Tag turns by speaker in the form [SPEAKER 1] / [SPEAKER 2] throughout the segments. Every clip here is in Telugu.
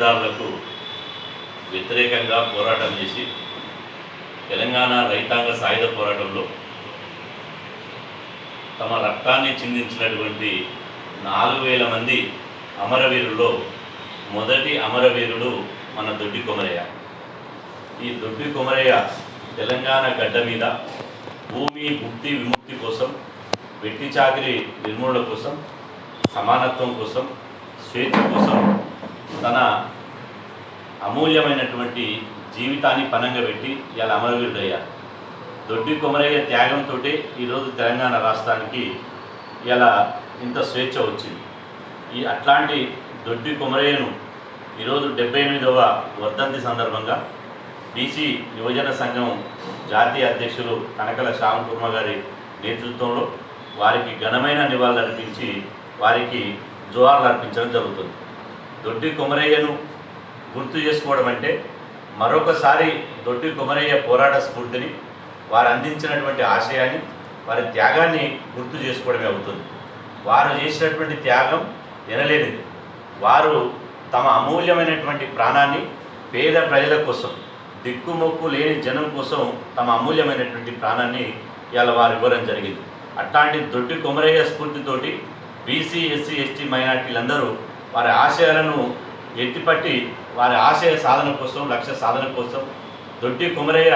[SPEAKER 1] దోపిడీదారులకు వ్యతిరేకంగా పోరాటం చేసి తెలంగాణ రైతాంగ సాయుధ పోరాటంలో తమ రక్తాన్ని చిందించినటువంటి నాలుగు వేల మంది అమరవీరుల్లో మొదటి అమరవీరుడు మన దొడ్డి కొమరయ్య. ఈ దొడ్డి కొమరయ్య తెలంగాణ గడ్డ మీద భూమి ముక్తి విముక్తి కోసం వెట్టి చాకిరి నిర్మూలన కోసం సమానత్వం కోసం స్వేచ్ఛ కోసం తన అమూల్యమైనటువంటి జీవితాన్ని పనంగా పెట్టి ఇలా అమరవీరుడయ్యారు. దొడ్డి కొమరయ్య త్యాగంతో ఈరోజు తెలంగాణ రాష్ట్రానికి ఇలా ఇంత స్వేచ్ఛ వచ్చింది. ఈ అట్లాంటి దొడ్డి కొమరయ్యను ఈరోజు డెబ్బై ఎనిమిదవ వర్ధంతి సందర్భంగా బీసీ యువజన సంఘం జాతీయ అధ్యక్షులు కనకల శ్యామ్ కుర్మ గారి నేతృత్వంలో వారికి ఘనమైన నివాళులు అర్పించి వారికి జోహార్లు అర్పించడం జరుగుతుంది. దొడ్డి కొమరయ్యను గుర్తు చేసుకోవడం అంటే మరొకసారి దొడ్డి కొమరయ్య పోరాట స్ఫూర్తిని వారు అందించినటువంటి ఆశయాన్ని వారి త్యాగాన్ని గుర్తు చేసుకోవడమే అవుతుంది. వారు చేసినటువంటి త్యాగం వినలేనిది. వారు తమ అమూల్యమైనటువంటి ప్రాణాన్ని పేద ప్రజల కోసం దిక్కుమొక్కు లేని జనం కోసం తమ అమూల్యమైనటువంటి ప్రాణాన్ని ఇవాళ వారు ఇవ్వడం జరిగింది. అట్లాంటి Doddi Komaraiah స్ఫూర్తితోటి B C S C S T మైనార్టీలందరూ వారి ఆశయాలను ఎత్తిపట్టి వారి ఆశయ సాధన కోసం లక్ష్య సాధన కోసం దొడ్డి కుమరయ్య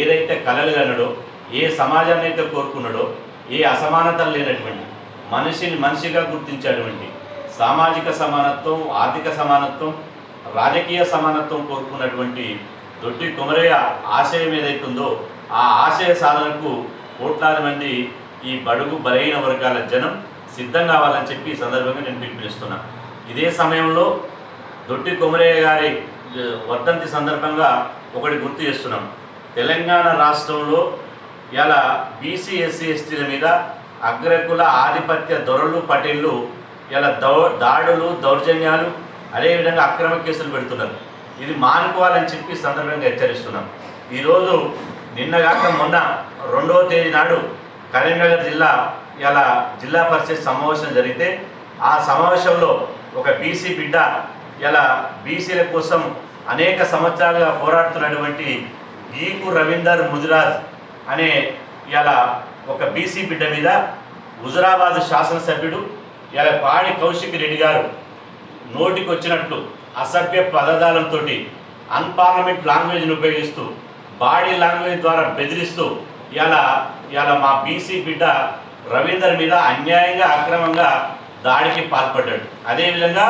[SPEAKER 1] ఏదైతే కలలు కన్నాడో ఏ సమాజాన్ని అయితే కోరుకున్నాడో ఏ అసమానతలు లేనటువంటి మనిషిని మనిషిగా గుర్తించేటువంటి సామాజిక సమానత్వం ఆర్థిక సమానత్వం రాజకీయ సమానత్వం కోరుకున్నటువంటి దొడ్డి కుమరయ్య ఆశయం ఏదైతుందో ఆ ఆశయ సాధనకు కోట్లాది మంది ఈ బడుగు బలహీన వర్గాల జనం సిద్ధం కావాలని చెప్పి ఈ సందర్భంగా నేను పిలుపునిస్తున్నా. ఇదే సమయంలో దొడ్డి కొమరయ్య గారి వర్ధంతి సందర్భంగా ఒకటి గుర్తు చేస్తున్నాం. తెలంగాణ రాష్ట్రంలో ఇలా బీసీ ఎస్సీ ఎస్టీల మీద అగ్రకుల ఆధిపత్య దొరలు పటేళ్ళు ఇలా దౌ దాడులు దౌర్జన్యాలు అదేవిధంగా అక్రమ కేసులు పెడుతున్నారు. ఇది మానుకోవాలని చెప్పి సందర్భంగా హెచ్చరిస్తున్నాం. ఈరోజు నిన్నగాక మొన్న రెండవ తేదీ నాడు కరీంనగర్ జిల్లా ఇలా జిల్లా పరిషత్ సమావేశం జరిగితే ఆ సమావేశంలో ఒక బీసీ బిడ్డ ఇలా బీసీల కోసం అనేక సంవత్సరాలుగా పోరాడుతున్నటువంటి గీకు రవీందర్ ముదిరాజ్ అనే ఇలా ఒక బీసీ బిడ్డ మీద హుజురాబాద్ శాసనసభ్యుడు ఇలా పాడి కౌశిక్ రెడ్డి గారు నోటికి వచ్చినట్లు అసభ్య పదార్థాలతో అన్పార్లమెంట్ లాంగ్వేజ్ని ఉపయోగిస్తూ బాడీ లాంగ్వేజ్ ద్వారా బెదిరిస్తూ ఇలా ఇలా మా బీసీ బిడ్డ రవీందర్ మీద అన్యాయంగా అక్రమంగా దాడికి పాల్పడ్డాడు. అదేవిధంగా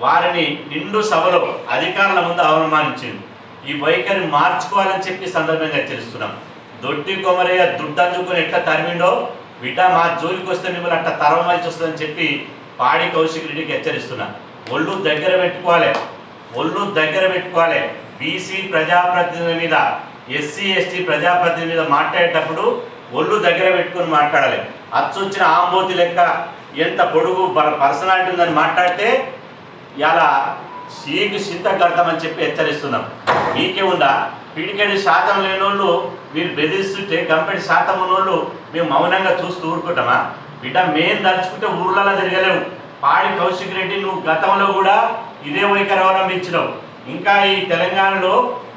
[SPEAKER 1] వారిని నిండు సభలో అధికారుల ముందు అవమానించింది. ఈ వైఖరి మార్చుకోవాలని చెప్పి సందర్భంగా హెచ్చరిస్తున్నాం దొడ్డి కొమరయ్య దుడ్డు అందుకుని ఎట్లా తరిమిండో బిడ్డ మా జోలికి వస్తే మిమ్మల్ని అట్లా తరవలసి వస్తుందని చెప్పి పాడి కౌశిక్ రెడ్డికి హెచ్చరిస్తున్నా. ఒళ్ళు దగ్గర పెట్టుకోవాలి. ఒళ్ళు దగ్గర పెట్టుకోవాలి. బీసీ ప్రజాప్రతినిధుల మీద ఎస్సీ ఎస్టీ ప్రజాప్రతినిధుల మీద మాట్లాడేటప్పుడు ఒళ్ళు దగ్గర పెట్టుకొని మాట్లాడాలి. అచ్చొచ్చిన ఆంబోతి లెక్క ఎంత పొడుగు పర్సనాలిటీ ఉందని మాట్లాడితే ఇలా సీకి చింత కడతామని చెప్పి హెచ్చరిస్తున్నాం. మీకే ఉందా? పిడికెడి శాతం లేనోళ్ళు మీరు బెదిరిస్తుంటే కంపెనీ శాతం ఉన్నోళ్ళు మేము మౌనంగా చూస్తూ ఊరుకుంటామా? బిడ్డ మేం దలుచుకుంటే ఊర్లలో తిరగలేవు. పాడి కౌశిక్ రెడ్డి నువ్వు గతంలో కూడా ఇదే వైఖరి అవలంబించినావు ఇంకా ఈ తెలంగాణలో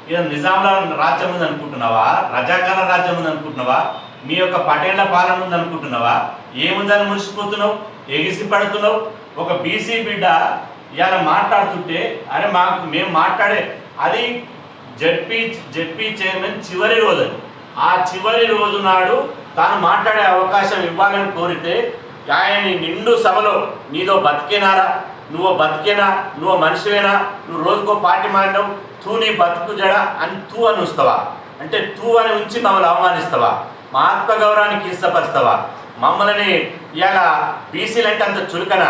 [SPEAKER 1] ఇది నిజాంల రాజ్యం ఉంది అనుకుంటున్నావా రజాకాల రాజ్యం ఉంది అనుకుంటున్నావా మీ యొక్క పటేళ్ళ పాలన ఉంది అనుకుంటున్నావా? ఏముందని మురిసిపోతున్నావు? ఎగిసి పడుతున్నావు? ఒక బీసీ బిడ్డ ఇలా మాట్లాడుతుంటే అరే మాకు మేము మాట్లాడే అది జడ్పీ జడ్పీ చైర్మన్ చివరి రోజు. ఆ చివరి రోజు నాడు తాను మాట్లాడే అవకాశం ఇవ్వాలని కోరితే ఆయన నిండు సభలో నీదో బతికేనారా? నువ్వు బతికేనా? నువ్వు మనిషివేనా? నువ్వు రోజుకో పార్టీ మారినావు? తూ నీ బతుకు జడ అని తూ అని ఉంచుతావా? అంటే తూ అని ఉంచి మమ్మల్ని అవమానిస్తావా? మా ఆత్మగౌరవాన్ని కించపరుస్తావా మమ్మల్ని ఇలా బీసీలు అంటే అంత చులకన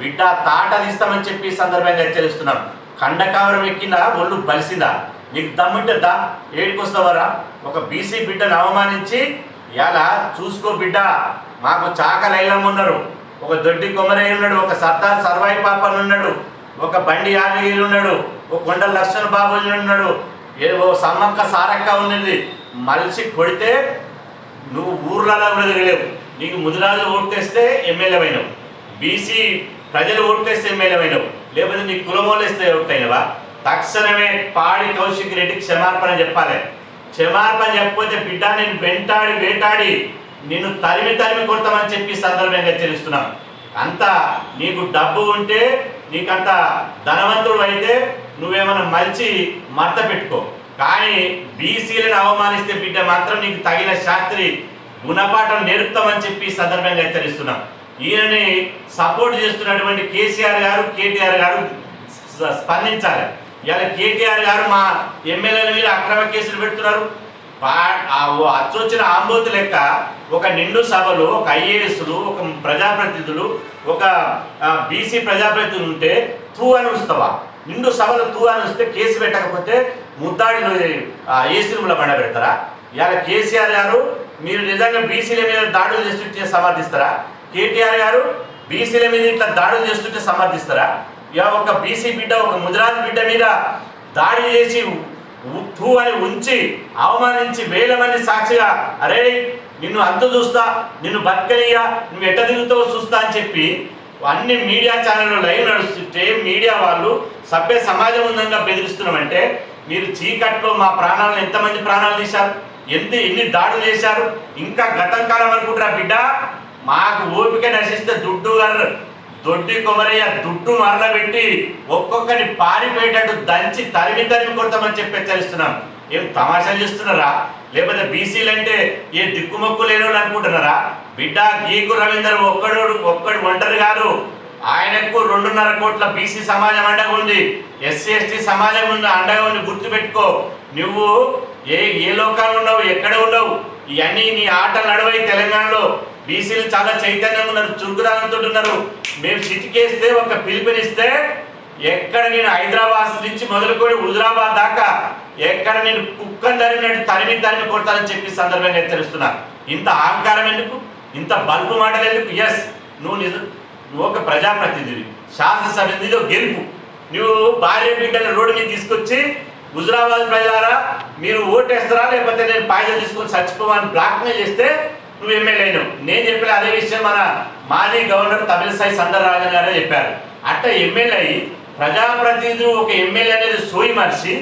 [SPEAKER 1] బిడ్డ తాట తీస్తామని చెప్పి సందర్భంగా హెచ్చరిస్తున్నాం. కండకావరం ఎక్కిందా? ఒళ్ళు బలిసిందా? నీకు దమ్ముంటే దా ఏడికొస్తావరా? ఒక బీసీ బిడ్డను అవమానించి ఇలా చూసుకో బిడ్డ మాకు చాక లైలం ఉన్నారు. ఒక దొడ్డి కొమరయ్య ఉన్నాడు ఒక సర్దార్ సర్వాయి పాపన్ ఉన్నాడు ఒక బండి యాదగిరి ఉన్నాడు ఒక కొండ లక్ష్మణ బాబు ఉన్నాడు ఏదో సమ్మక్క సారక్క ఉన్నది. మలిసి కొడితే నువ్వు ఊర్లలో కూడా తిరగలేవు. నీకు ముదిరాజులు ఓటేస్తే ఎమ్మెల్యేమైనవు బీసీ ప్రజలు ఓటేస్తే ఎమ్మెల్యేమైనవు అయినావు. లేకపోతే నీ కులమోలేస్తే ఒకటైనవా తక్షణమే పాడి కౌశిక్ రెడ్డికి క్షమార్పణ చెప్పాలి. క్షమార్పణ చెప్పకపోతే బిడ్డ నేను వెంటాడి వేటాడి నిన్ను తరిమి తరిమి కొడతామని చెప్పి సందర్భంగా హెచ్చరిస్తున్నాం. అంత నీకు డబ్బు ఉంటే నీకంత ధనవంతుడు అయితే నువ్వేమైనా మలిచి మడత పెట్టుకో. కానీ బీసీలను అవమానిస్తే బిడ్డ మాత్రం నీకు తగిన శాస్త్రి గుణపాఠం నేర్పుతామని చెప్పి సందర్భంగా హెచ్చరిస్తున్నాం. ఈయనని సపోర్ట్ చేస్తున్నటువంటి కేసీఆర్ గారు కేటీఆర్ గారు స్పందించాలి. ఇలా కేటీఆర్ గారు మా ఎమ్మెల్యేల మీద అక్రమ కేసులు పెడుతున్నారు. పా- ఆ అచ్చొచ్చిన ఆంబోతి లెక్క ఒక నిండు సభలు ఒక ఐఏఎస్లు ఒక ప్రజాప్రతినిధులు ఒక బీసీ ప్రజాప్రతినిధులు ఉంటే తూ అని వస్తావా నిండు సభలు తూ అని వస్తే కేసు పెట్టకపోతే ముద్దాడిలు ఏసీలు బండ పెడతారా? ఇవాళ కేసీఆర్ గారు మీరు నిజంగా బీసీల మీద దాడులు చేస్తుంటే సమర్థిస్తారా? కేటీఆర్ గారు బీసీల మీద ఇట్లా దాడులు చేస్తుంటే సమర్థిస్తారా? ఇక ఒక బీసీ బిడ్డ ఒక ముదిరాజు బిడ్డ మీద దాడి చేసి ఉప్పు అని ఉంచి అవమానించి వేల మంది సాక్షిగా అరే నిన్ను అంత చూస్తా నిన్ను బతకలియా నువ్వు ఎట్ట దిగుతావో చూస్తా అని చెప్పి అన్ని మీడియా ఛానళ్ళు లైవ్ నడుస్తుంటే మీడియా వాళ్ళు సభ్య సమాజం ఉందంగా బెదిరిస్తున్నామంటే మీరు చీకట్లో మా ప్రాణాలను ఎంతమంది ప్రాణాలు తీశారు? ఎంత ఎన్ని దాడులు చేశారు? ఇంకా గతం కాలం అనుకుంటారా బిడ్డ? మాకు ఓపిక నశిస్తే దుడ్డు గారు దొడ్డి కొమరయ్య దుడ్డు మరలబెట్టి ఒక్కొక్కరి పారిపోయేటట్టు దంచి తరిమి తరిమి కొడతామని చెప్పి హెచ్చరిస్తున్నాం. ఏం తమాషా చేస్తున్నారా? లేకపోతే బీసీలు అంటే ఏ దిక్కుమొక్కు లేని అనుకుంటున్నారా? బిడ్డ గీకు రవీందర్ ఒక్కడు ఒక్కడు ఒంటరి గారు ఆయనకు రెండున్నర కోట్ల బీసీ సమాజం అండగా ఉంది. ఎస్సీ ఎస్టీ సమాజం ఉంది అండగా ఉంది. గుర్తుపెట్టుకో నువ్వు ఏ ఏ లోకాలు ఉండవు ఎక్కడ ఉండవు ఇవన్నీ నీ ఆటలు నడవై తెలంగాణలో బీసీలు చాలా చైతన్యంగా ఉన్నారు చురుకుదనంతో ఉన్నారు. మేము చిటికేస్తే ఒక పిలుపునిస్తే ఎక్కడ నేను హైదరాబాద్ నుంచి మొదలుకొని హుజరాబాద్ దాకా ఎక్కడ నేను కుక్కని తరిమినట్టు తరిమి తరిమి కొడతానని చెప్పి సందర్భంగా హెచ్చరిస్తున్నా. ఇంత అహంకారం ఎందుకు? ఇంత బల్బు మాటలు ఎందుకు? ఎస్ నువ్వు నిజం నువ్వు ఒక ప్రజాప్రతినిధివి శాసనసభ్యునిలో గెలుపు. నువ్వు భార్య బిడ్డల రోడ్డు మీద తీసుకొచ్చి హుజరాబాద్ ప్రజలారా మీరు ఓటేస్తారా? లేకపోతే నేను పాయిజన్ తీసుకొని చచ్చిపోమని బ్లాక్మెయిల్ చేస్తే నువ్వు ఎమ్మెల్యే అయినావు. నేను చెప్పిన అదే విషయం మన మాజీ గవర్నర్ తమిళసాయి సందరరాజన్ గారే చెప్పారు. అట్లా ఎమ్మెల్యే అయ్యి ప్రజాప్రతినిధులు ఒక ఎమ్మెల్యే అనేది సోయి మనిషి.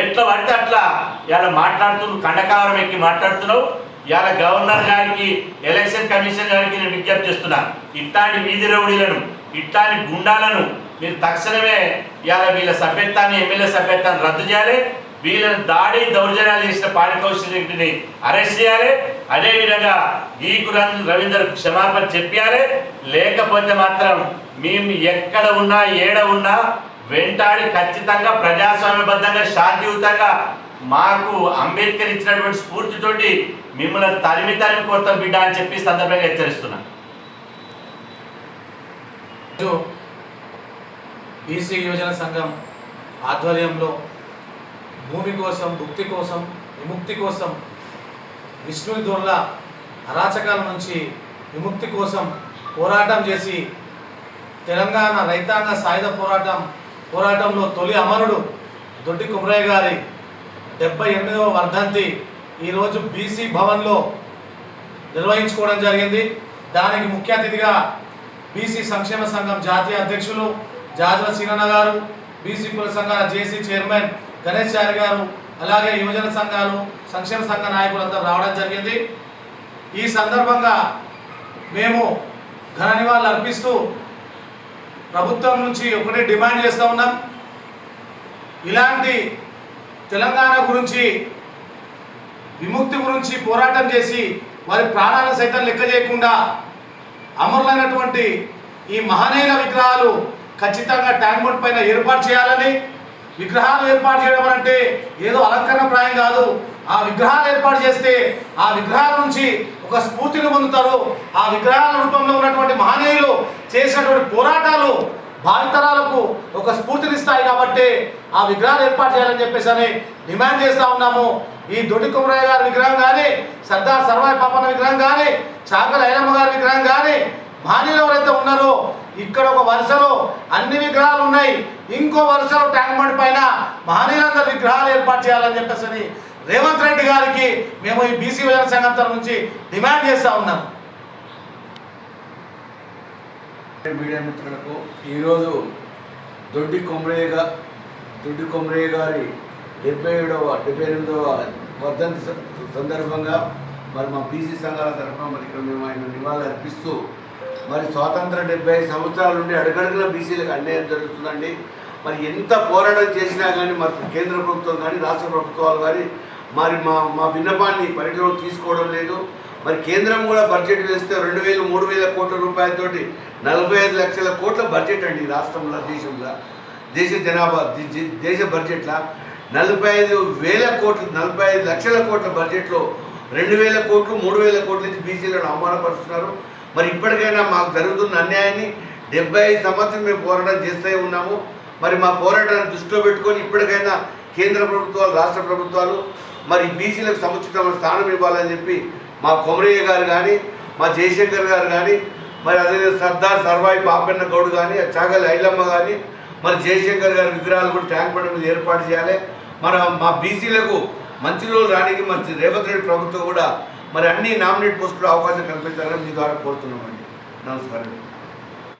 [SPEAKER 1] ఎట్లా పడితే అట్లా ఇలా మాట్లాడుతున్నావు కండకావరం ఎక్కి మాట్లాడుతున్నావు. ఇవాళ గవర్నర్ గారికి ఎలక్షన్ కమిషన్ గారికి నేను విజ్ఞప్తి చేస్తున్నా. ఇట్లాంటి వీధి రౌడీలను ఇట్లాంటి గుండాలను మీరు తక్షణమే ఇవాళ వీళ్ళ సభ్యత్వాన్ని ఎమ్మెల్యే సభ్యత్వాన్ని రద్దు చేయాలి. వీళ్ళని దాడి దౌర్జన్యాలు చేసిన పాడి కౌశల్ రెడ్డిని అరెస్ట్ చేయాలి. అదేవిధంగా గీకు రవీందర్ క్షమాపణ చెప్పాలి. లేకపోతే మాత్రం మేము ఎక్కడ ఉన్నా ఏడ ఉన్నా వెంటాడి ఖచ్చితంగా ప్రజాస్వామ్యబద్ధంగా శాంతియుతంగా మాకు అంబేద్కర్ ఇచ్చినటువంటి స్ఫూర్తితోటి మిమ్మల్ని తరిమి తరిమి బిడ్డ అని చెప్పి సందర్భంగా హెచ్చరిస్తున్నా.
[SPEAKER 2] బీసీ యువజన సంఘం ఆధ్వర్యంలో భూమి కోసం భుక్తి కోసం విముక్తి కోసం విష్ణుని దొరల అరాచకాల నుంచి విముక్తి కోసం పోరాటం చేసి తెలంగాణ రైతాంగ సాయుధ పోరాటం పోరాటంలో తొలి అమరుడు దొడ్డి కుమరయ్య గారి డెబ్బై ఎనిమిదవ వర్ధంతి ఈరోజు బీసీ భవన్లో నిర్వహించుకోవడం జరిగింది. దానికి ముఖ్య అతిథిగా బీసీ సంక్షేమ సంఘం జాతీయ అధ్యక్షులు జాజవ సీనన్న గారు బీసీ కుల సంఘాల జేసీ చైర్మన్ గణేష్ చారి గారు అలాగే యువజన సంఘాలు సంక్షేమ సంఘ నాయకులంతా రావడం జరిగింది. ఈ సందర్భంగా మేము ఘన నివాళులు అర్పిస్తూ ప్రభుత్వం నుంచి ఒకటే డిమాండ్ చేస్తూ ఉన్నాం. ఇలాంటి తెలంగాణ గురించి విముక్తి గురించి పోరాటం చేసి వారి ప్రాణాలను సైతం లెక్క చేయకుండా అమరులైనటువంటి ఈ మహనీయుల విగ్రహాలు ఖచ్చితంగా ట్యాంక్ బండ్ పైన ఏర్పాటు చేయాలని విగ్రహాలు ఏర్పాటు చేయడం అంటే ఏదో అలంకరణ ప్రాయం కాదు. ఆ విగ్రహాలు ఏర్పాటు చేస్తే ఆ విగ్రహాల నుంచి ఒక స్ఫూర్తిని పొందుతారు. ఆ విగ్రహాల రూపంలో ఉన్నటువంటి మహనీయులు చేసినటువంటి పోరాటాలు భావితరాలకు ఒక స్ఫూర్తినిస్తాయి కాబట్టి ఆ విగ్రహాలు ఏర్పాటు చేయాలని చెప్పేసి అని డిమాండ్ చేస్తూ ఉన్నాము. ఈ దొడ్డి కుమరయ్య గారి విగ్రహం కానీ సర్దార్ సర్వాయి పాపన్న విగ్రహం కానీ చాకల ఐలమ్మ గారి విగ్రహం కానీ మహనీయులు ఎవరైతే ఉన్నారో ఇక్కడ ఒక వరుసలో అన్ని విగ్రహాలు ఉన్నాయి. ఇంకో వరుసలో ట్యాంక్ బండ్ పైన మహనీయులందరి విగ్రహాలు ఏర్పాటు చేయాలని చెప్పేసి రేవంత్ రెడ్డి గారికి మేము ఈ బీసీ విజయ సంఘం తరఫు నుంచి డిమాండ్ చేస్తూ ఉన్నాం
[SPEAKER 3] మీడియా మిత్రులకు ఈరోజు దొడ్డి కొమరయ్య దొడ్డి కొమరయ్య గారి డెబ్బై ఏడవ డెబ్బై ఎనిమిదవ వర్ధంతి సందర్భంగా మరి మా బీసీ సంఘాల తరఫున మరి ఇక్కడ మేము ఆయన నివాళులు అర్పిస్తూ మరి స్వాతంత్ర డెబ్బై సంవత్సరాల నుండి అడుగడుగున బీసీలకు అన్యాయం జరుగుతుందండి. మరి ఎంత పోరాటం చేసినా కానీ మరి కేంద్ర ప్రభుత్వం కానీ రాష్ట్ర ప్రభుత్వాలు కానీ మరి మా మా విన్నపాన్ని పరిగణలో తీసుకోవడం లేదు. మరి కేంద్రం కూడా బడ్జెట్ వేస్తే రెండు వేలు మూడు వేల కోట్ల రూపాయలతోటి నలభై ఐదు లక్షల కోట్ల బడ్జెట్ అండి రాష్ట్రంలో దేశంలో. దేశ జనాభా దేశ బడ్జెట్లో నలభై ఐదు వేల కోట్లు నలభై ఐదు లక్షల కోట్ల బడ్జెట్లో రెండు వేల కోట్లు మూడు వేల కోట్ల నుంచి బీసీలను అవమానపరుస్తున్నారు. మరి ఇప్పటికైనా మాకు జరుగుతున్న అన్యాయాన్ని డెబ్బై ఐదు సంవత్సరం మేము పోరాటం చేస్తూ ఉన్నాము. మరి మా పోరాటాన్ని దృష్టిలో పెట్టుకొని ఇప్పటికైనా కేంద్ర ప్రభుత్వాలు రాష్ట్ర ప్రభుత్వాలు మరి బీసీలకు సముచితమైన స్థానం ఇవ్వాలని చెప్పి మా కొమరయ్య గారు కానీ మా జయశంకర్ గారు కానీ మరి అదే సర్దార్ సర్వాయి పాపన్న గౌడ్ కానీ చాగలి ఐలమ్మ కానీ మరి జయశంకర్ గారి విగ్రహాలు కూడా ట్యాంక్ బండ్ మీద ఏర్పాటు చేయాలి. మరి మా బీసీలకు మంచి రోజులు రానికి మంచి రేవంత్ రెడ్డి ప్రభుత్వం కూడా మరి అన్ని నామినేట్ పోస్టులు అవకాశం కల్పించాలని మీ ద్వారా కోరుతున్నామండి. నమస్కారం.